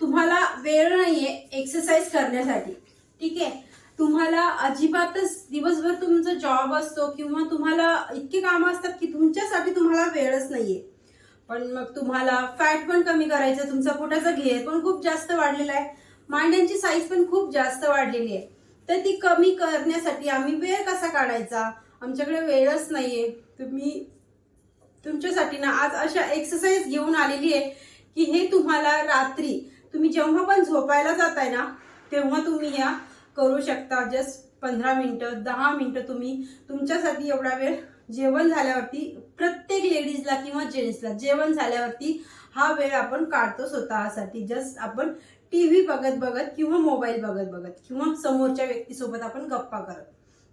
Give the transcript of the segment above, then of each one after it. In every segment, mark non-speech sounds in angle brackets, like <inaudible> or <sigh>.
तुम्हाला वेळ नाहीये एक्सरसाइज करण्यासाठी. ठीक आहे? तुम्हाला अजिबातच दिवसभर तुमचा जॉब असतो किंवा तुम्हाला इतके कामं असतात की तुमच्यासाठी तुम्हाला वेळच नाहीये. पण मग तुम्हाला फॅट पण कमी करायचं तुमचा पोटाचा घेर पण खूप जास्त वाढलेला आहे. मांड्यांची साईज पण खूप जास्त वाढलेली आहे. तर ती कमी करण्यासाठी आम्ही वेळ कसा काढायचा? आमच्याकडे वेळच नाहीये. तुम्ही तुमच्यासाठी ना आज अशा एक्सरसाइज घेऊन आलेली आहे की हे तुम्हाला रात्री तुम्ही जेव्हा पण झोपायला जाताय ना तेव्हा तुम्ही या करू शकता. जस्ट पंधरा मिनटं दहा मिनटं तुम्ही तुमच्यासाठी एवढा वेळ जेवण झाल्यावरती प्रत्येक लेडीजला किंवा जेंट्सला जेवण झाल्यावरती हा वेळ आपण काढतो स्वतःसाठी. जस्ट आपण टी व्ही बघत बघत किंवा मोबाईल बघत बघत किंवा समोरच्या व्यक्तीसोबत आपण गप्पा करत.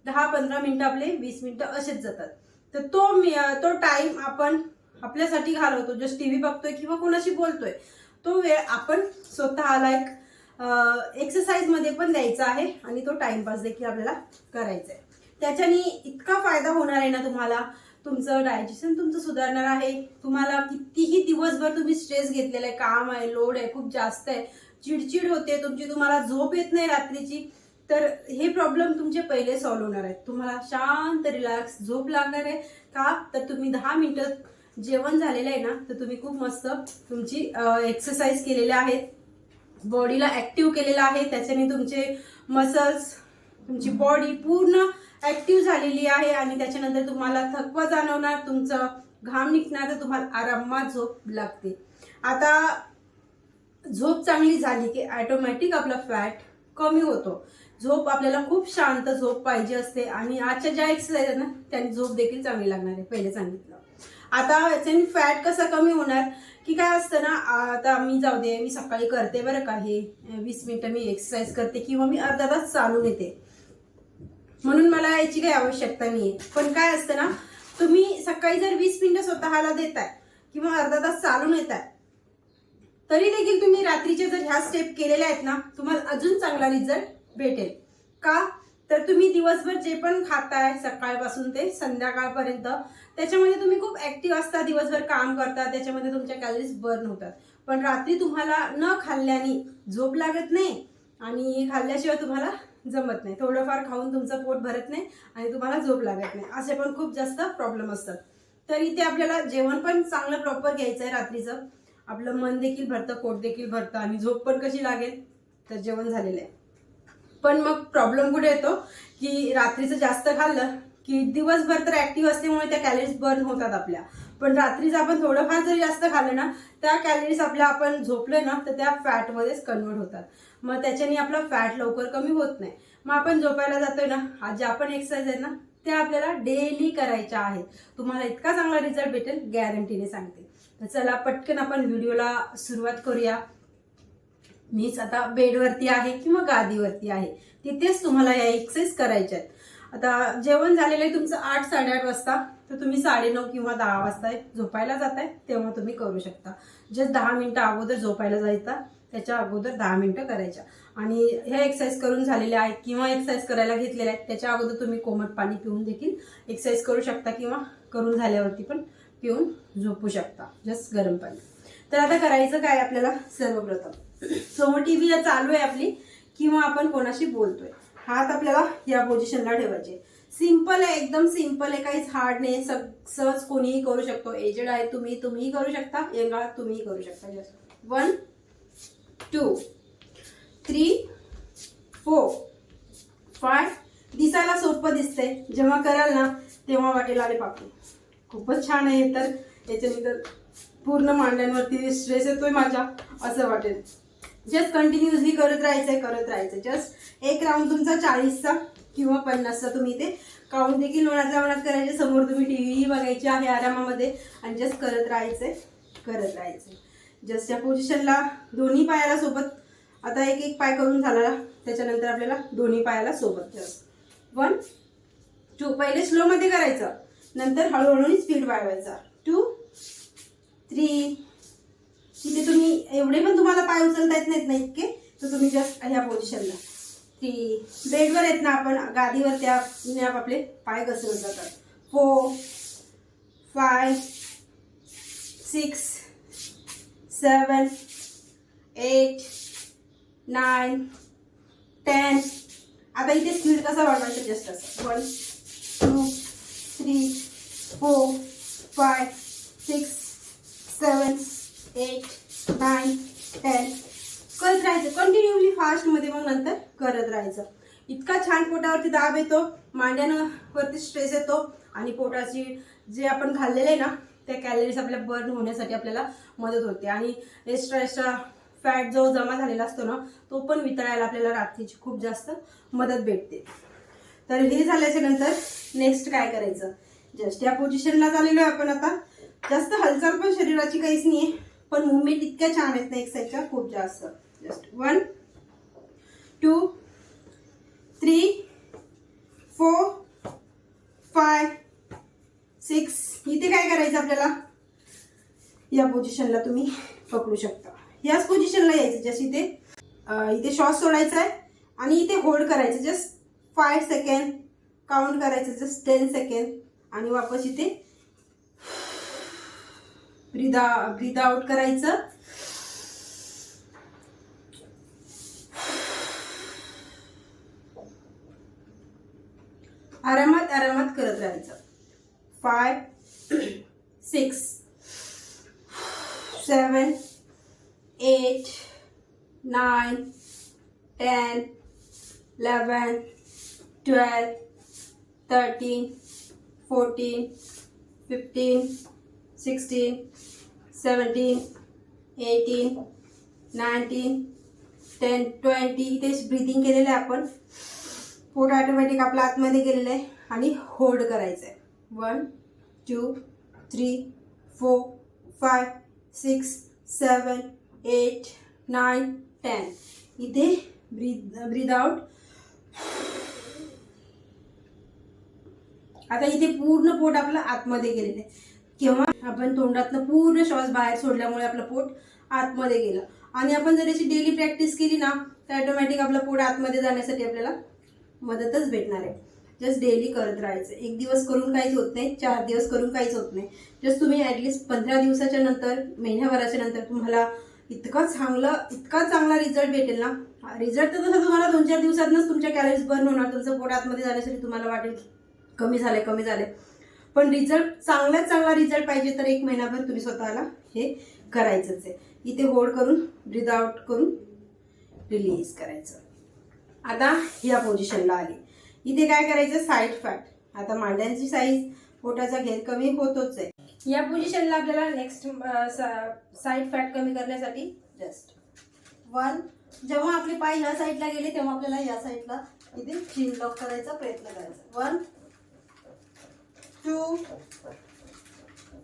दहा पंधरा मिनटं आपले वीस मिनटं असेच जातात. तर तो मी- तो टाईम आपण आपल्यासाठी घालवतो. जस्ट टी व्ही बघतोय किंवा कोणाशी बोलतोय. तो वेळ आपण स्वतःला एक एक्सरसाइजमध्ये पण द्यायचा आहे आणि तो टाइमपास देखील आपल्याला करायचा आहे. त्याच्याने इतका फायदा होणार आहे ना तुम्हाला? तुमचं डायजेशन तुमचं सुधारणार आहे. तुम्हाला कितीही दिवसभर तुम्ही स्ट्रेस घेतलेला आहे काम आहे लोड आहे खूप जास्त आहे चिडचिड होते तुमची तुम्हाला झोप येत नाही रात्रीची तर हे प्रॉब्लेम तुमचे पहिले सॉल्व्ह होणार आहेत. तुम्हाला शांत रिलॅक्स झोप लागणार आहे का? तर तुम्ही दहा मिनटं जेवण झालेलं आहे ना तर तुम्ही खूप मस्त तुमची एक्सरसाइज केलेल्या आहेत. बॉडीला ऍक्टिव्ह केलेलं आहे. त्याच्याने तुमचे मसल्स तुमची बॉडी पूर्ण ऍक्टिव्ह झालेली आहे आणि त्याच्यानंतर तुम्हाला थकवा जाणवणार तुमचं घाम निघणार तर तुम्हाला आरामात झोप लागते. आता झोप चांगली झाली की ॲटोमॅटिक आपला फॅट कमी होतो. झोप आपल्याला खूप शांत झोप पाहिजे असते आणि आजच्या ज्या एक्सरसाइज आहेत ना त्यांनी झोप देखील चांगली लागणार आहे. पहिले सांगितलं. आता याच्याने फॅट कसा कमी होणार? की काय असतं ना आता मी जाऊ दे मी सकाळी करते बरं का हे वीस मिनिटं मी एक्सरसाइज करते किंवा मी अर्धा तास चालून येते. म्हणून मला याची काही आवश्यकता नाही पण काय असतं ना तुम्ही सकाळी जर वीस मिनिटं स्वतःला देताय किंवा अर्धा तास चालून येताय तरी देखील तुम्ही रात्रीचे जर ह्या स्टेप केलेल्या आहेत ना तुम्हाला अजून चांगला रिझल्ट भेटेल. का? तर तुम्ही दिवसभर जे पण खाताय सकाळपासून ते संध्याकाळपर्यंत त्याच्यामध्ये तुम्ही खूप ऍक्टिव्ह असता दिवसभर काम करता त्याच्यामध्ये तुमच्या कॅलरीज बर्न होतात. पण रात्री तुम्हाला न खाल्ल्याने झोप लागत नाही आणि खाल्ल्याशिवाय तुम्हाला जमत नाही. थोडंफार खाऊन तुमचं पोट भरत नाही आणि तुम्हाला झोप लागत नाही. असे पण खूप जास्त प्रॉब्लेम असतात. तर इथे आपल्याला जेवण पण चांगलं प्रॉपर घ्यायचं आहे रात्रीचं. आपलं मन देखील भरतं पोट देखील भरतं आणि झोप पण कशी लागेल? तर जेवण झालेलं आहे. पण मग प्रॉब्लेम कुठे येतो? की रात्रीचं जास्त खाल्लं की दिवसभर तर ऍक्टिव्ह असल्यामुळे त्या कॅलरीज बर्न होतात आपल्या. पण रात्रीचं आपण थोडंफार जरी जास्त खाल्लं ना त्या कॅलरीज आपल्या आपण झोपलं ना तर त्या फॅटमध्येच कन्वर्ट होतात. मग त्याच्याने आपला फॅट लवकर कमी होत नाही. मग आपण झोपायला जातोय ना आज ज्या आपण एक्सरसाइज आहेत ना त्या आपल्याला डेली करायच्या आहेत. तुम्हाला इतका चांगला रिझल्ट भेटेल गॅरंटीने सांगते. तर चला पटकन आपण व्हिडिओला सुरुवात करूया. मीच आता बेडवरती आहे किंवा गादीवरती आहे. तिथेच तुम्हाला या एक्सरसाइज करायच्या आहेत. आता जेवण झालेलं आहे तुमचं आठ साडेआठ वाजता. तर तुम्ही साडेनऊ किंवा दहा वाजता झोपायला जाताय तेव्हा तुम्ही करू शकता. जस्ट दहा मिनिटं अगोदर झोपायला जायचा. त्याच्या अगोदर दहा मिनटं करायच्या. आणि ह्या एक्सरसाइज करून झालेल्या आहेत किंवा एक्सरसाइज करायला घेतलेल्या आहेत त्याच्या अगोदर तुम्ही कोमट पाणी पिऊन देखील एक्सरसाइज करू शकता किंवा करून झाल्यावरती पण पिऊन झोपू शकता. जस्ट गरम पाणी. तर आता करायचं काय आपल्याला? सर्वप्रथम. <laughs> समोर टी व्ही चालू आहे आपली किंवा आपण कोणाशी बोलतोय. हात आपल्याला या पोझिशनला ठेवायचे. सिंपल आहे एकदम सिंपल आहे. काहीच हार्ड नाही. सग- सहज कोणीही करू शकतो. एजेड आहे तुम्ही तुम्हीही करू शकता. यंग तुम्हीही करू शकता. One two three four five दिसायला सोपं दिसतंय. जेव्हा कराल ना तेव्हा वाटेल आले पापडी खूपच छान आहे तर. याच्यानंतर पूर्ण मांड्यांवरती स्ट्रेस येतोय माझ्या असं वाटेल. जस्ट कंटिन्युअसली करत राहायचंय करत राहायचं जस्ट एक राऊंड तुमचा चाळीसचा किंवा पन्नासचा तुम्ही ते काउंट देखील मनातल्या मनात करायचे. समोर तुम्ही टी व्ही बघायची आहे आरामामध्ये आणि जस्ट करत राहायचंय करत राहायचंय. जस्ट या पोझिशनला दोन्ही पायाला सोबत आता एक एक पाय करून झाला त्याच्यानंतर आपल्याला दोन्ही पायाला सोबत जस्ट वन टू पहिले स्लोमध्ये करायचं. नंतर हळूहळू स्पीड वाढवायचा. टू थ्री तिथे तुम्ही एवढे पण तुम्हाला पाय उचलता येत नाहीत ना इतके तर तुम्ही जस्ट ह्या पोझिशनला की बेडवर येत ना आपण गादीवर त्या आपले पाय घसरत जातात. Four five six seven eight nine ten आता इथे स्पीड कसा वाढवायचा जस्ट असं? One two three four five six seven eight nine ten करत राहायचं. कंटिन्युअली फास्टमध्ये मग नंतर करत राहायचं. इतका छान पोटावरती दाब येतो मांड्यानं वरती स्ट्रेस येतो आणि पोटाची जे आपण खाल्लेले आहे ना त्या कॅलरीज आपल्या बर्न होण्यासाठी आपल्याला मदत होते. आणि एक्स्ट्रा एक्स्ट्रा फॅट जो जमा झालेला असतो ना तो पण वितळायला आपल्याला रात्रीची खूप जास्त मदत भेटते. तर हे झाल्याच्यानंतर नेक्स्ट काय करायचं? जस्ट या पोझिशनला झालेलो आहे आपण आता. जास्त हालचाल पण शरीराची काहीच नाही आहे पण मुवमेंट इतक्या छान आहेत ना एक्सरसाइजच्या खूप जास्त. Just one two three four five six इथे काय करायचं आपल्याला? या पोझिशनला तुम्ही पकडू शकता. याच पोझिशनला यायचं जस्ट इथे. इथे श्वास सोडायचा आहे आणि इथे होल्ड करायचं. जस्ट फाय सेकंड काउंट करायचं. जस्ट टेन सेकंड आणि वापस इथे ब्रीद ब्रीद आउट करायचं. आरामात आरामात करत राहायचं. Five six seven eight nine ten eleven twelve thirteen fourteen fifteen sixteen seventeen eighteen nineteen ten twenty इथेच ब्रिदिंग केलेलं आहे आपण. पोट ऑटोमॅटिक आपलं आतमध्ये गेलेलं आहे आणि होल्ड करायचं आहे one two three four five six seven eight nine ten इथे ब्रीद ब्रीद आउट आता इथे पूर्ण पोट आपलं आतमध्ये गेलेलं आहे. केव्हा? आपण तोंडातनं पूर्ण श्वास बाहेर सोडल्यामुळे आपलं पोट आतमध्ये गेलं. आणि आपण जर याची डेली प्रॅक्टिस केली ना तर ॲटोमॅटिक आपलं पोट आतमध्ये जाण्यासाठी आपल्याला मदतच भेटणार आहे. जस्ट डेली करत राहायचं. एक दिवस करून काहीच होत नाही चार दिवस करून काहीच होत नाही. जस्ट तुम्ही ॲटलिस्ट पंधरा दिवसाच्या नंतर महिन्याभराच्या नंतर तुम्हाला इतका चांगलं इतका चांगला रिझल्ट भेटेल ना. रिझल्ट तर तसं तुम्हाला दोन चार दिवसातनंच तुमच्या कॅलरीज बर्न होणार तुमचं पोट आतमध्ये जाण्यासाठी तुम्हाला वाटेल कमी कमी झाले कमी झाले पण रिझल्ट चांगला चांगला रिझल्ट पाहिजे तर एक महिनाभर तुम्ही स्वतःला हे करायचंच आहे. इथे होल्ड करून ब्रीद आउट करून रिलीज करायचं. आता या पोझिशनला आली. इथे काय करायचं? साईड फॅट आता मांड्यांची साईज पोटाचा घेर कमी होतोच आहे. या पोझिशनला आपल्याला नेक्स्ट साईड फॅट कमी करण्यासाठी जस्ट वन जेव्हा आपले पाय ह्या साईडला गेले तेव्हा आपल्याला या साईडला इथे चिन लॉक करायचा प्रयत्न करायचा. वन टू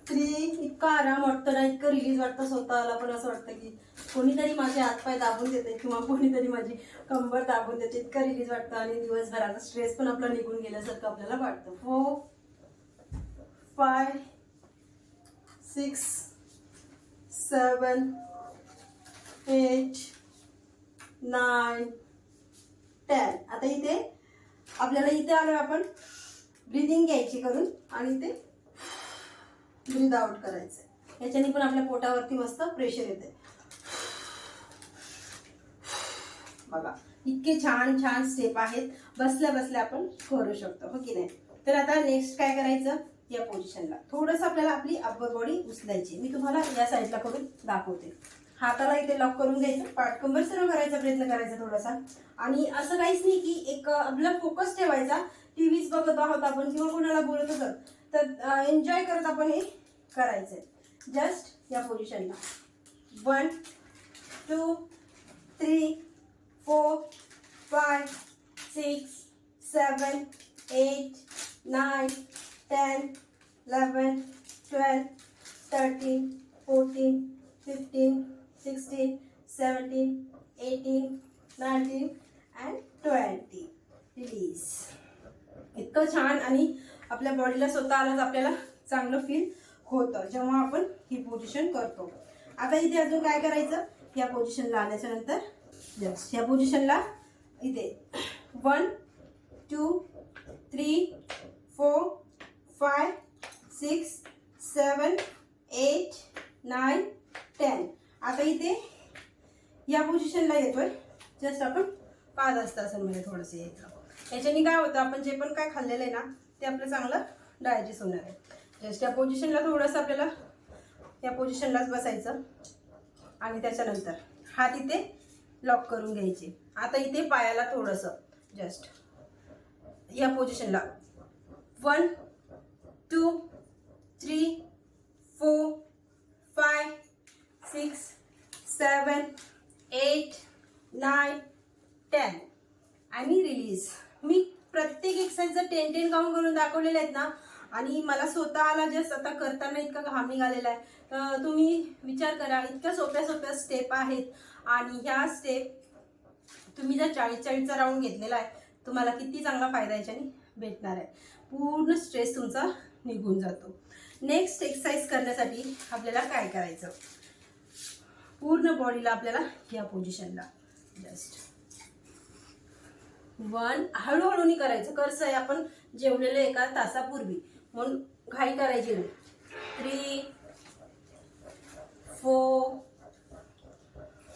थ्री इतका आराम वाटतो ना इतकं रिलीज वाटतं स्वतःला पण असं वाटतं की कोणीतरी माझे हातपाय दाबून देते किंवा कोणीतरी माझी कंबर दाबून देते इतकं रिलीज वाटतं आणि दिवसभराचा स्ट्रेस पण आपला निघून गेल्यासारखं आपल्याला वाटतं. Four five six seven eight nine ten आता इथे आपल्याला इथे आलो आपण. ब्रिदिंग घ्यायची करून आणि ते ब्रीद आउट करायचं याच्याने पण आपल्या पोटावरती मस्त प्रेशर येते बघा इतके छान छान स्टेप आहेत. बसल्या बसल्या आपण करू शकतो हो की नाही? तर आता नेक्स्ट काय करायचं? या पोझिशनला थोडंसं आपल्याला आपली अप्पर बॉडी उचलायची मी तुम्हाला या साईडला करून दाखवते. हाताला इथे लॉक करून घ्यायचं. पाठकंबर सर्व करायचा प्रयत्न करायचा थोडासा. आणि असं काहीच नाही की एक आपला फोकस ठेवायचा. टीव्हीच बघत आहोत आपण किंवा कोणाला बोलत असत तर एन्जॉय करत आपण हे करायचंय. जस्ट या पोझिशनला one two three four five six seven eight nine ten eleven twelve thirteen fourteen fifteen sixteen seventeen eighteen nineteen and twenty release इतकं छान आणि आपल्या बॉडीला स्वतःलाच आपल्याला चांगलं फील होतं जेव्हा आपण ही पोझिशन करतो. आता इथे अजून काय करायचं? या पोझिशनला आल्याच्यानंतर जस्ट या पोझिशनला इथे. One two three four five six seven eight nine ten आता इथे या पोझिशनला येतोय. जस्ट आपण पाच आसनामध्ये थोडंसं येतं याच्याने काय होतं आपण जे पण काय खाल्लेलं आहे ना ते आपलं चांगलं डायजेस्ट होणार आहे. जस्ट या पोझिशनला थोडंसं आपल्याला या पोझिशनलाच बसायचं. आणि त्याच्यानंतर हात इथे लॉक करून घ्यायचे. आता इथे पायाला थोडंसं जस्ट या पोझिशनला one two three four five six seven eight nine ten आणि रिलीज मी प्रत्येक एक्सरसाइज टेन टेन काउंट करून दाखवलेले आहेत ना आणि मला स्वतःला जस्ट आता करताना इतका घाम निघालेला आहे. तर तुम्ही विचार करा इतक्या सोप्या सोप्या स्टेप आहेत. आणि ह्या स्टेप तुम्ही जर चाळीस चाळीसचा राऊंड घेतलेला आहे तुम्हाला किती चांगला फायदा याच्याने भेटणार आहे. पूर्ण स्ट्रेस तुमचा निघून जातो. नेक्स्ट एक्सरसाइज करण्यासाठी आपल्याला काय करायचं? पूर्ण बॉडीला आपल्याला या पोझिशनला जस्ट वन हळूहळूनी करायचं. कसं आहे आपण जेवलेलं एका तासापूर्वी. म्हणून घाई करायची नाही. थ्री फोर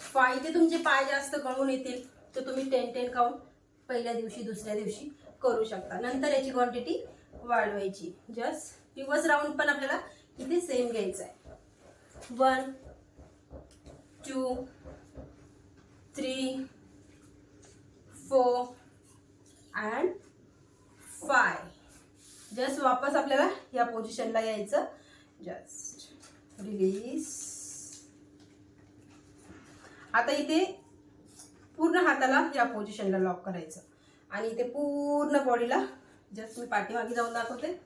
फाय ते तुमचे पाय जास्त गळून येतील तर तुम्ही टेन टेन खाऊन पहिल्या दिवशी दुसऱ्या दिवशी करू शकता. नंतर याची क्वांटिटी वाढवायची. जस्ट दिवस राऊंड पण आपल्याला इथे सेम घ्यायचं आहे one two three four and five just वापस आपल्याला या पोझिशनला यायचं. जस्ट रिलीज आता इथे पूर्ण हाताला या पोझिशनला लॉक करायचं. आणि इथे पूर्ण बॉडीला जस्ट मी पाठीमागे जाऊन दाखवते.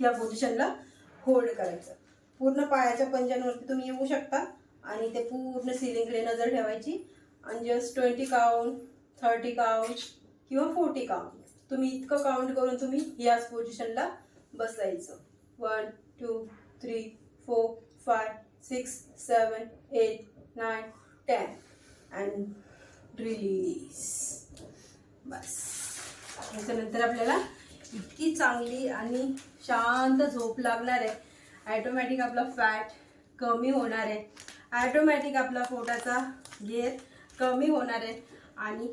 या पोझिशनला होल्ड करायचं. पूर्ण पायाच्या पंजांवरती तुम्ही येऊ शकता. आणि ते पूर्ण सिलिंगकडे नजर ठेवायची. आणि just twenty count thirty count किंवा फोर्टी काउंट तुम्ही इतकं काउंट करून तुम्ही याच पोझिशनला बसायचं. One two three four five six seven eight nine ten and release बस. त्याच्यानंतर आपल्याला इतकी चांगली आणि शांत झोप लागणार आहे. ॲटोमॅटिक आपला फॅट कमी होणार आहे. ॲटोमॅटिक आपला पोटाचा गेअर कमी होणार आहे. आणि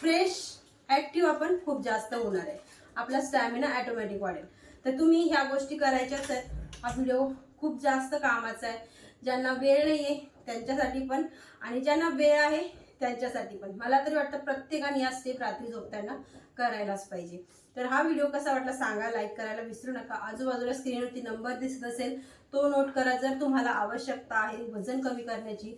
फ्रेश ॲक्टिव्ह आपण खूप जास्त होणार आहे. आपला स्टॅमिना ॲटोमॅटिक वाढेल. तर तुम्ही ह्या गोष्टी करायच्याच आहेत हा व्हिडिओ खूप जास्त कामाचा आहे. ज्यांना वेळ नाही आहे त्यांच्यासाठी पण. आणि ज्यांना वेळ आहे त्यांच्यासाठी पण. मला तरी वाटतं प्रत्येकाने या स्टेप रात्री झोपताना करायलाच पाहिजे. तर हा व्हिडिओ कसा वाटला सांगा लाईक करायला विसरू नका. आजूबाजूला स्क्रीनवरती नंबर दिसत असेल तो नोट करा. जर तुम्हाला आवश्यकता आहे वजन कमी करण्याची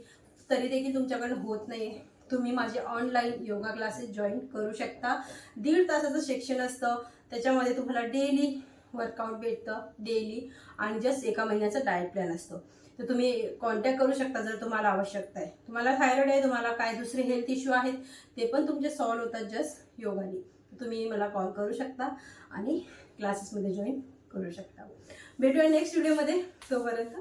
तरी देखील तुमच्याकडून होत नाही तुम्ही माझे ऑनलाईन योगा क्लासेस जॉईन करू शकता. दीड तासाचं सेक्शन असतं. त्याच्यामध्ये तुम्हाला डेली वर्कआउट भेटतं डेली आणि जस्ट एका महिन्याचा डाएट प्लॅन असतो. तर तुम्ही कॉन्टॅक्ट करू शकता जर तुम्हाला आवश्यकता आहे. तुम्हाला थायरॉइड आहे तुम्हाला काय दुसरे हेल्थ इश्यू आहेत ते पण तुमचे सॉल्व्ह होतात जस्ट योगाने तुम्ही मला कॉल करू शकता आणि क्लासेसमध्ये जॉईन करू शकता. भेटूया नेक्स्ट व्हिडिओमध्ये तोपर्यंत